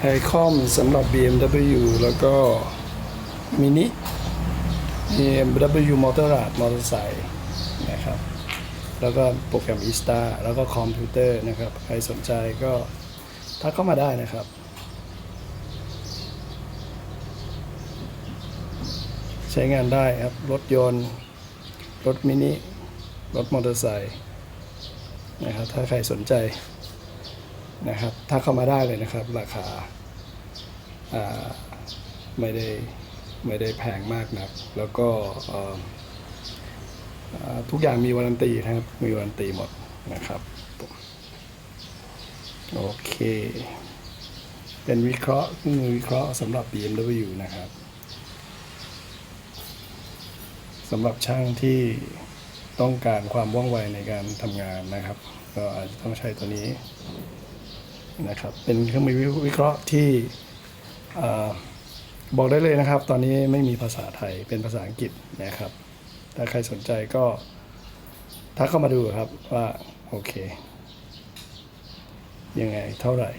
ไฮคอมสำหรับ BMW แล้วก็มินิ BMW Motor Rad มอเตอร์ไซค์นะครับ แล้วก็โปรแกรม e s t a แล้วก็คอมพิวเตอร์นะครับ ใครสนใจก็ทักเข้ามาได้นะครับใช้งานได้ครับ รถยนต์ รถมินิ รถมอเตอร์ไซค์นะครับถ้าใครสนใจ นะครับถ้าเข้ามาได้เลยนะครับ ราคาาไม่ได้ไม่ได้แพงมากนักแล้วก็ทุกอย่างมีวารันตีนะครับ มีวารันตีหมดนะครับ โอเค เป็นวิเคราะห์มือวิเคราะห์สำหรับ BMW นะครับสำหรับช่างที่ต้องการความว่องไวในการทำงานนะครับ ก็อาจจะต้องใช้ตัวนี้ นะครับ เป็นเครื่องมือวิเคราะห์ที่บอกได้เลยนะครับ ตอนนี้ไม่มีภาษาไทยเป็นภาษาอังกฤษนะครับ ถ้าใครสนใจก็ทักเข้ามาดูครับว่า โอเค ยังไงเท่าไหร่